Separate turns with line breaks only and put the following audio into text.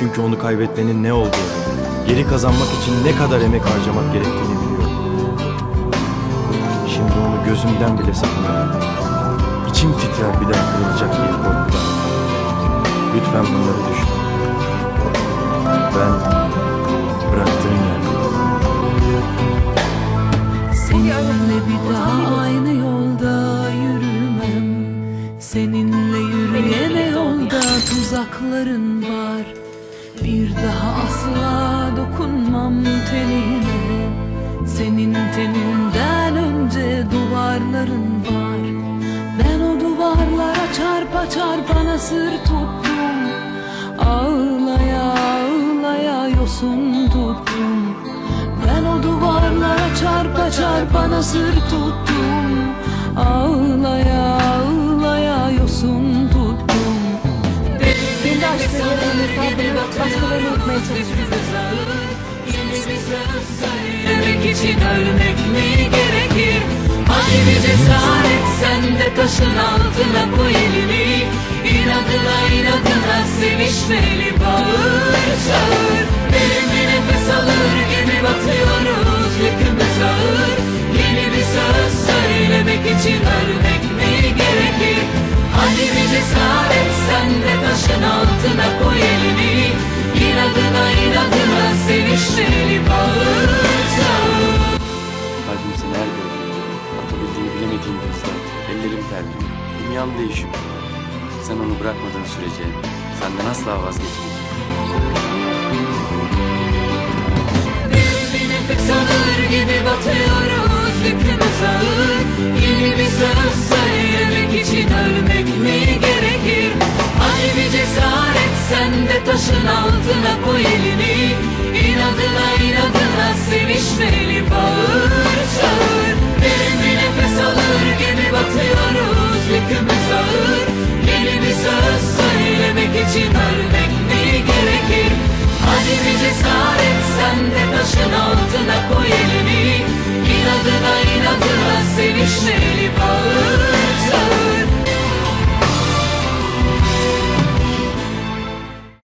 Çünkü onu kaybetmenin ne olduğunu, geri kazanmak için ne kadar emek harcamak gerektiğini biliyorum. Şimdi onu gözümden bile sakınıyorum. İçim titrer bir daha kırılacak diye korkudan. Lütfen bunları düşün. Ben bıraktığın yerdeyim.
Seninle bir daha aynı yolda yürümem Seninle yürüyene yolda tuzakların var Bir daha asla dokunmam tenine. Senin teninden önce duvarların var. Ben o duvarlara çarpa çarpa nasır tuttum. Ağlaya ağlaya yosun tuttum. Ben o duvarlara çarpa çarpa nasır tuttum. Ağlaya ağlaya yosun tuttum.
Kendi aşklarıyla mesafeli başkalarını unutmaya çalışıyoruz.
Söylemek için ölmek mi gerekir? Bir cesaret sen de taşın altına koy elini İnadına inadına sevişmeli bağır çağır Derin bir nefes alır gibi batıyoruz
hızla ellerim terliyor. Dünyam değişiyor. Sen onu bırakmadığın sürece senden asla vazgeçmeyeceğim.
Nefes alır gibi batıyoruz yükümüz ağır Yeni bir söz söylemek için ölmek mi gerekir? Hadi bir cesaret sen de taşın altına koy elini İnadına inadına sevişmeli için ölmek